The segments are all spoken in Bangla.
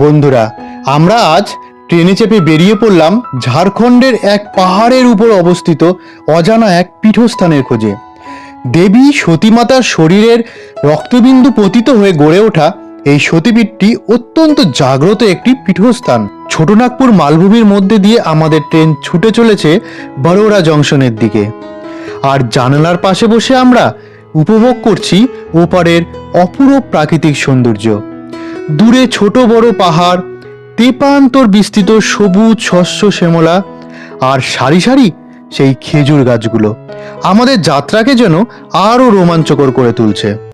বন্ধুরা, আমরা আজ ট্রেনে চেপে বেরিয়ে পড়লাম ঝাড়খণ্ডের এক পাহাড়ের উপর অবস্থিত অজানা এক পীঠস্থানের খোঁজে। দেবী সতীমাতার শরীরের রক্তবিন্দু পতিত হয়ে গড়ে ওঠা এই সতীপীঠটি অত্যন্ত জাগ্রত একটি পীঠস্থান। ছোটনাগপুর মালভূমির মধ্যে দিয়ে আমাদের ট্রেন ছুটে চলেছে বড়োরা জংশনের দিকে। আর জানালার পাশে বসে আমরা উপভোগ করছি ওপারের অপূরব প্রাকৃতিক সৌন্দর্য। দূরে ছোট বড় পাহাড় তেপান্তর বিস্তৃত সবুজ শস্য শ্যামলা, আর সারি সারি সেই খেজুর গাছগুলো। আমাদের যাত্রাকে যেন আরও রোমাঞ্চকর করে তুলছে।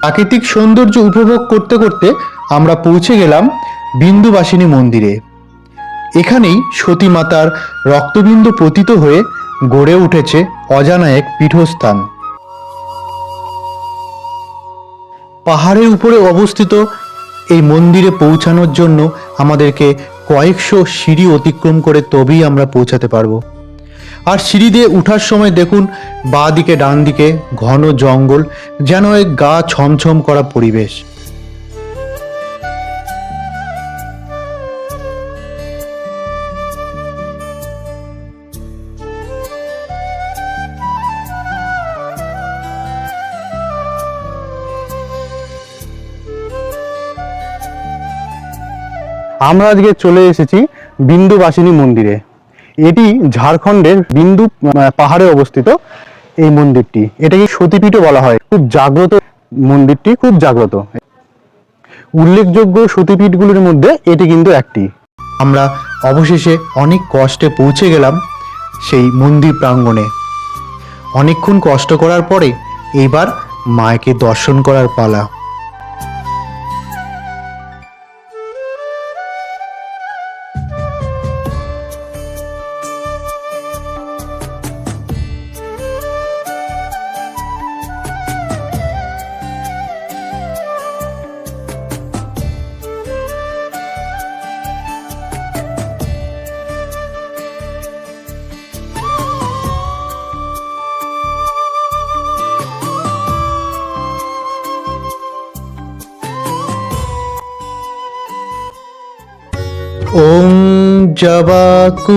প্রাকৃতিক সৌন্দর্য উপভোগ করতে করতে আমরা পৌঁছে গেলাম বিন্দুবাসিনী মন্দিরে। এখানেই সতী মাতার রক্তবিন্দু পতিত হয়ে গড়ে উঠেছে অজানা এক পীঠস্থান। পাহাড়ের উপরে অবস্থিত এই মন্দিরে পৌঁছানোর জন্য আমাদেরকে কয়েকশো সিঁড়ি অতিক্রম করে তবেই আমরা পৌঁছাতে পারব। আর সিঁড়ি দিয়ে উঠার সময় দেখুন বাঁ দিকে ডান দিকে ঘন জঙ্গল, যেন এক গা ছমছম করা পরিবেশ। আমরা আজকে চলে এসেছি বিন্দুবাসিনী মন্দিরে। এটি ঝাড়খণ্ডের বিন্দু পাহাড়ে অবস্থিত এই মন্দিরটি। এটাকে সতীপীঠও বলা হয়। খুব জাগ্রত মন্দিরটি, খুব জাগ্রত। উল্লেখযোগ্য সতীপীঠগুলির মধ্যে এটি কিন্তু একটি। আমরা অবশেষে অনেক কষ্টে পৌঁছে গেলাম সেই মন্দির প্রাঙ্গণে। অনেকক্ষণ কষ্ট করার পরে এইবার মাকে দর্শন করার পালা। जवाकुसुमसंस्काशं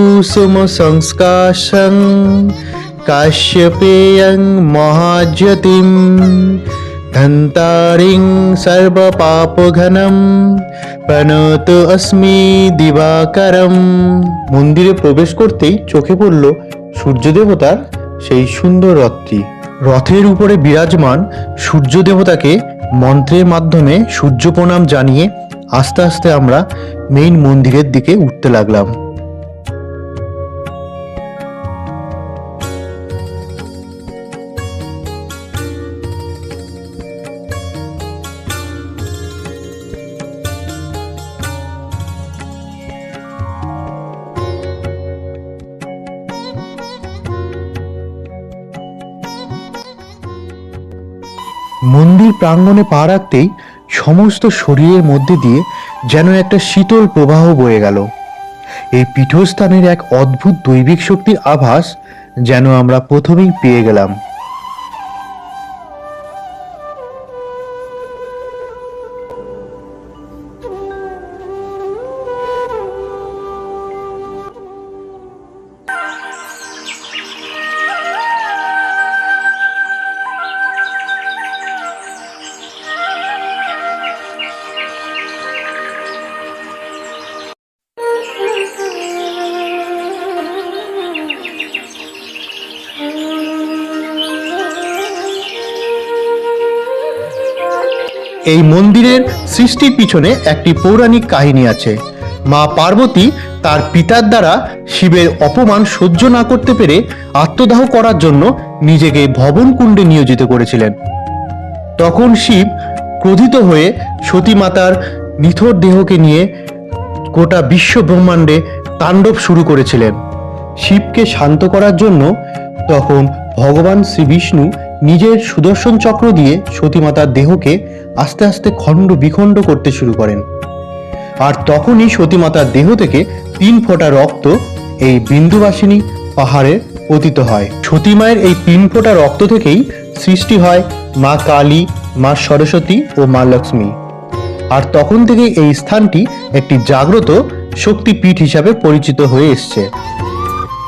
काश्यपेयं महाज्योतिं धन्तारिं सर्वपापघनं প্রণত अस्मि দিবাকরম মন্দিরে প্রবেশ করতেই চোখে পড়ল সূর্য দেবতার সেই সুন্দর রথটি রথের উপরে বিরাজমান সূর্য দেবতাকে মন্ত্রের মাধ্যমে সূর্য প্রণাম জানিয়ে আস্তে আস্তে আমরা মেইন মন্দিরের দিকে উঠতে লাগলাম। মন্দির প্রাঙ্গণে পা রাখতেই সমস্ত শরীরের মধ্যে দিয়ে যেন একটা শীতল প্রবাহ বয়ে গেল। এই পীঠস্থানের এক অদ্ভুত দৈবিক শক্তির আভাস যেন আমরা প্রথমেই পেয়ে গেলাম। এই মন্দিরের সৃষ্টির পিছনে একটি পৌরাণিক কাহিনী আছে। মা পার্বতী তার পিতার দ্বারা শিবের অপমান সহ্য না করতে পেরে আত্মদাহ করার জন্য নিজেকে ভবন কুণ্ডে নিয়োজিত করেছিলেন। তখন শিব ক্রোধিত হয়ে সতী মাতার নিথর দেহকে নিয়ে গোটা বিশ্ব ব্রহ্মাণ্ডে তাণ্ডব শুরু করেছিলেন। শিবকে শান্ত করার জন্য তখন ভগবান শ্রী বিষ্ণু নিজের সুদর্শন চক্র দিয়ে সতীমাতার দেহকে আস্তে আস্তে খণ্ড বিখণ্ড করতে শুরু করেন। আর তখনই সতীমাতার দেহ থেকে তিন ফোঁটা রক্ত এই বিন্দুবাসিনী পাহাড়ে পতিত হয়। সতীমায়ের এই তিন ফোঁটা রক্ত থেকেই সৃষ্টি হয় মা কালী, মা সরস্বতী ও মা লক্ষ্মী। আর তখন থেকে এই স্থানটি একটি জাগ্রত শক্তিপীঠ হিসাবে পরিচিত হয়ে এসছে।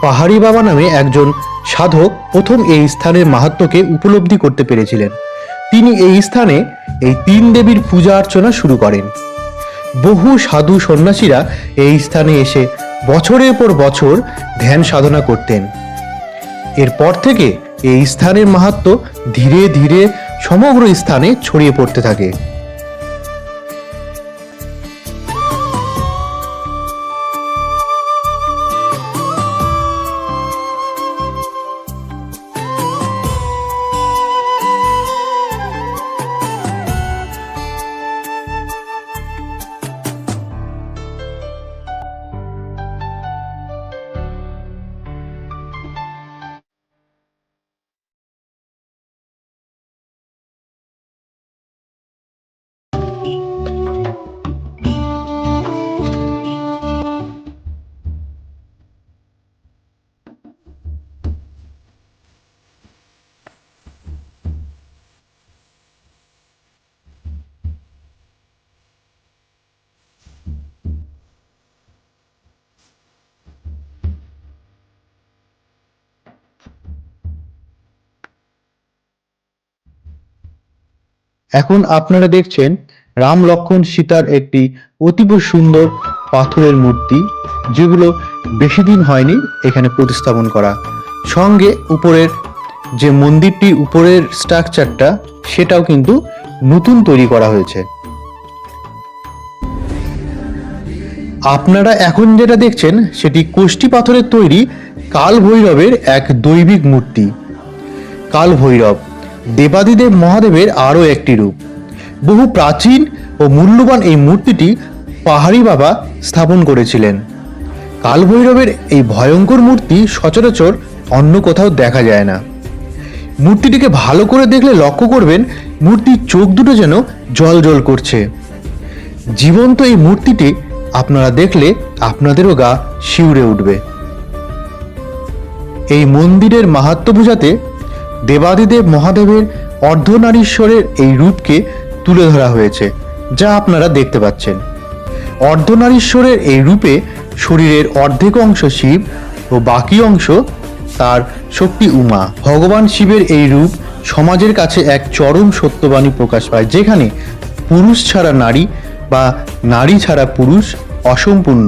পাহাড়ি বাবা নামে একজন সাধক প্রথম এই স্থানের মাহাত্ম্যকে উপলব্ধি করতে পেরেছিলেন। তিনি এই স্থানে এই তিন দেবীর পূজা অর্চনা শুরু করেন। বহু সাধু সন্ন্যাসীরা এই স্থানে এসে বছরের পর বছর ধ্যান সাধনা করতেন। এরপর থেকে এই স্থানের মাহাত্ম্য ধীরে ধীরে সমগ্র স্থানে ছড়িয়ে পড়তে থাকে। এখন আপনারা দেখছেন রাম লক্ষণ সীতার একটি অতীব সুন্দর পাথরের মূর্তি, যেগুলো বেশি দিন হয়নি এখানে প্রতিস্থাপন করা। সঙ্গে উপরের যে মন্দিরটি, উপরের স্ট্রাকচারটা, সেটাও কিন্তু নতুন তৈরি করা হয়েছে। আপনারা এখন যেটা দেখছেন, সেটি কোষ্ঠী পাথরের তৈরি কাল ভৈরবের এক দৈবিক মূর্তি। কাল ভৈরব দেবাদিদেব মহাদেবের আরও একটি রূপ। বহু প্রাচীন ও মূল্যবান এই মূর্তিটি পাহাড়ি বাবা স্থাপন করেছিলেন। কালভৈরবের এই ভয়ঙ্কর মূর্তি সচরাচর অন্য কোথাও দেখা যায় না। মূর্তিটিকে ভালো করে দেখলে লক্ষ্য করবেন মূর্তির চোখ দুটো যেন জল জল করছে। জীবন্ত এই মূর্তিটি আপনারা দেখলে আপনাদেরও গা শিউরে উঠবে। এই মন্দিরের মাহাত্ম বোঝাতে দেবাদিদেব মহাদেবের অর্ধনারীশ্বরের এই রূপকে তুলে ধরা হয়েছে, যা আপনারা দেখতে পাচ্ছেন। অর্ধনারীশ্বরের এই রূপে শরীরের অর্ধেক অংশ শিব ও বাকি অংশ তার শক্তি উমা। ভগবান শিবের এই রূপ সমাজের কাছে এক চরম সত্যবাণী প্রকাশ পায়, যেখানে পুরুষ ছাড়া নারী বা নারী ছাড়া পুরুষ অসম্পূর্ণ।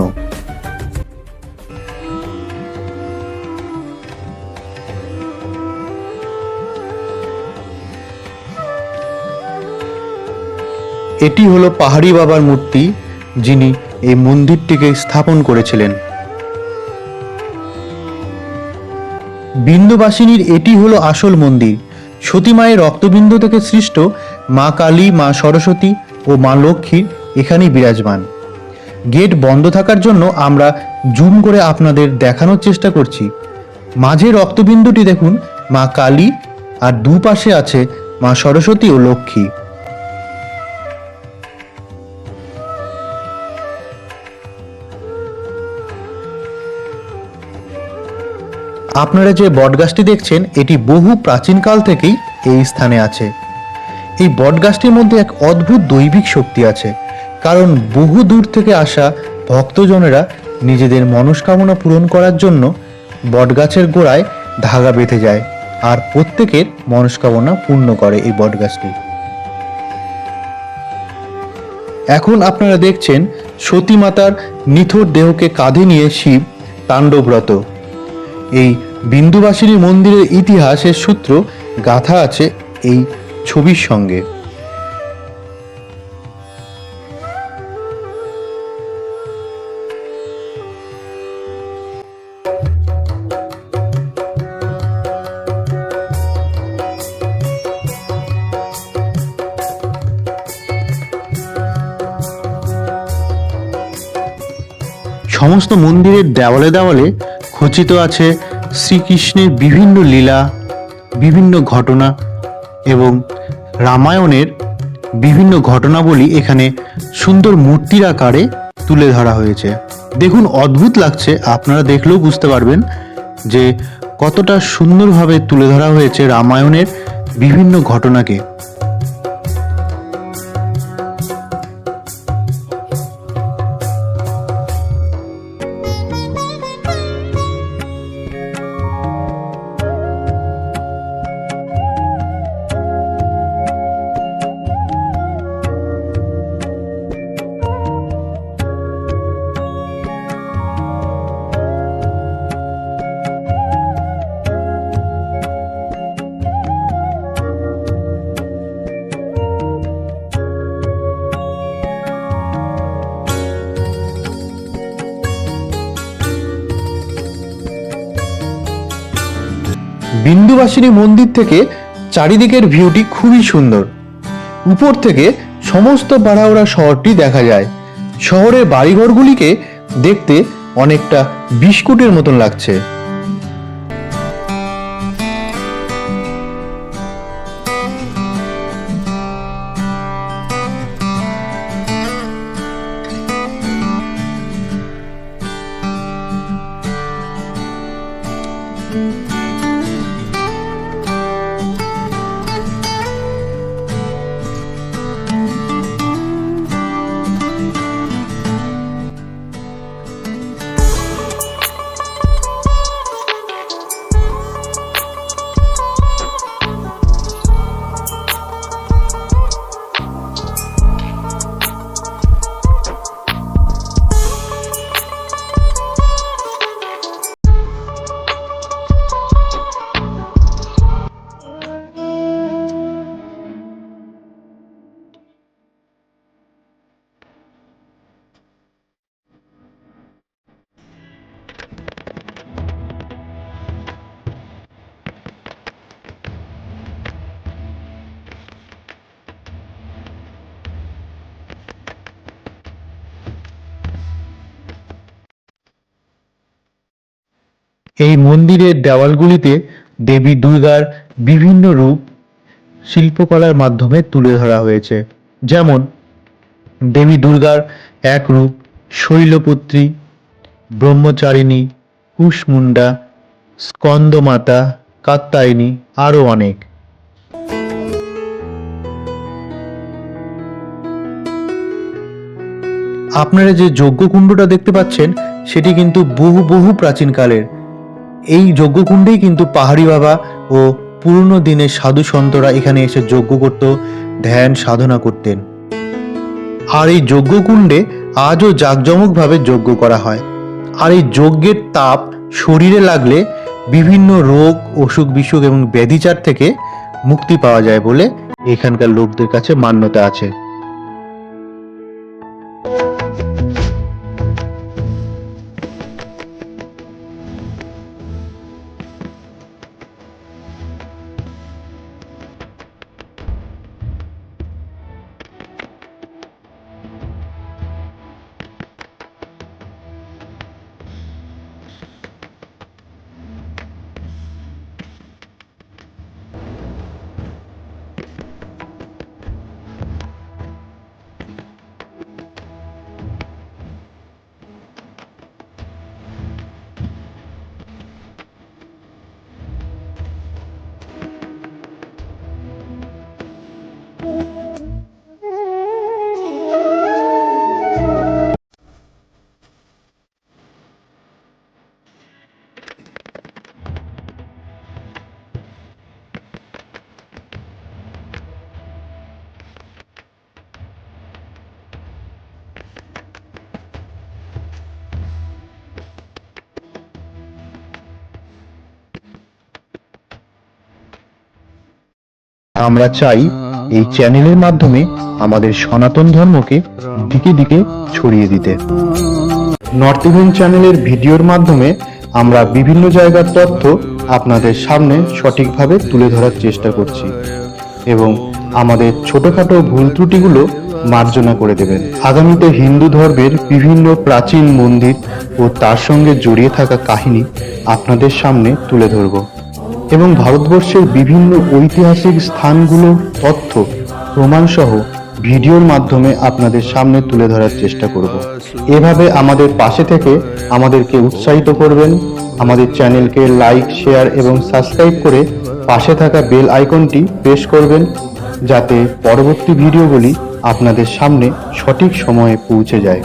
এটি হলো পাহাড়ি বাবার মূর্তি, যিনি এই মন্দিরটিকে স্থাপন করেছিলেন। বিন্দুবাসিনীর এটি হলো আসল মন্দির। সতীমায়ের রক্তবিন্দু থেকে সৃষ্ট মা কালী, মা সরস্বতী ও মা লক্ষ্মীর এখানেই বিরাজমান। গেট বন্ধ থাকার জন্য আমরা জুম করে আপনাদের দেখানোর চেষ্টা করছি। মাঝে রক্তবিন্দুটি দেখুন, মা কালী আর দুপাশে আছে মা সরস্বতী ও লক্ষ্মী। আপনারা যে বটগাছটি দেখছেন, এটি বহু প্রাচীনকাল থেকেই এই স্থানে আছে। এই বটগাছটির মধ্যে এক অদ্ভুত দৈবিক শক্তি আছে, কারণ বহু দূর থেকে আসা ভক্তজনেরা নিজেদের মনস্কামনা পূরণ করার জন্য বটগাছের গোড়ায় ধাগা বেঁধে যায় আর প্রত্যেকের মনস্কামনা পূর্ণ করে এই বটগাছটি। এখন আপনারা দেখছেন সতী মাতার নিথর দেহকে কাঁধে নিয়ে শিব তাণ্ডবরত। এই বিন্দুবাসিনী মন্দিরের ইতিহাসের সূত্র গাথা আছে এই ছবির সঙ্গে। সমস্ত মন্দিরের দেওয়ালে দেওয়ালে খচিত আছে শ্রীকৃষ্ণের বিভিন্ন লীলা, বিভিন্ন ঘটনা এবং রামায়ণের বিভিন্ন ঘটনাবলী এখানে সুন্দর মূর্তির আকারে তুলে ধরা হয়েছে। দেখুন, অদ্ভুত লাগছে। আপনারা দেখলেও বুঝতে পারবেন যে কতটা সুন্দরভাবে তুলে ধরা হয়েছে রামায়ণের বিভিন্ন ঘটনাকে। বিন্দুবাসিনী মন্দির থেকে চারিদিকের ভিউটি খুবই সুন্দর। উপর থেকে সমস্ত বাড়াওড়া শহরটি দেখা যায়। শহরের বাড়িঘরগুলিকে দেখতে অনেকটা বিস্কুটের মতন লাগছে। এই মন্দিরের দেওয়ালগুলিতে দেবী দুর্গার বিভিন্ন রূপ শিল্পকলার মাধ্যমে তুলে ধরা হয়েছে। যেমন, দেবী দুর্গার এক রূপ শৈলপুত্রী, ব্রহ্মচারিণী কুশমুন্ডা স্কন্দমাতা, কাত্তায়নী আরও অনেক। আপনারা যে যজ্ঞকুণ্ডটা দেখতে পাচ্ছেন, সেটি কিন্তু বহু বহু প্রাচীনকালের। এই যজ্ঞকুণ্ডেই কিন্তু পাহাড়ি বাবা ও পুরনো দিনের সাধু সন্তরা এখানে এসে যজ্ঞ করত, ধ্যান সাধনা করতেন। আর এই যজ্ঞকুণ্ডে আজও জাঁকজমকভাবে যজ্ঞ করা হয়। আর এই যজ্ঞের তাপ শরীরে লাগলে বিভিন্ন রোগ, অসুখ বিসুখ এবং ব্যাধিচার থেকে মুক্তি পাওয়া যায় বলে এখানকার লোকদের কাছে মান্যতা আছে। আমরা চাই এই চ্যানেলের মাধ্যমে আমাদের সনাতন ধর্মকে দিকে দিকে ছড়িয়ে দিতে। নর্থ ইভেন চ্যানেলের ভিডিওর মাধ্যমে আমরা বিভিন্ন জায়গার তথ্য আপনাদের সামনে সঠিকভাবে তুলে ধরার চেষ্টা করছি এবং আমাদের ছোটখাটো ভুল ত্রুটিগুলো মার্জনা করে দেবেন। আগামীতে হিন্দু ধর্মের বিভিন্ন প্রাচীন মন্দির ও তার সঙ্গে জড়িয়ে থাকা কাহিনী আপনাদের সামনে তুলে ধরব। এবং ভারতবর্ষের বিভিন্ন ঐতিহাসিক স্থানগুলোর তথ্য, প্রমাণসহ ভিডিওর মাধ্যমে আপনাদের সামনে তুলে ধরার চেষ্টা করব। এভাবে আমাদের পাশে থেকে আমাদেরকে উৎসাহিত করবেন। আমাদের চ্যানেলকে লাইক, শেয়ার এবং সাবস্ক্রাইব করে পাশে থাকা বেল আইকনটি প্রেস করবেন, যাতে পরবর্তী ভিডিওগুলি আপনাদের সামনে সঠিক সময়ে পৌঁছে যায়।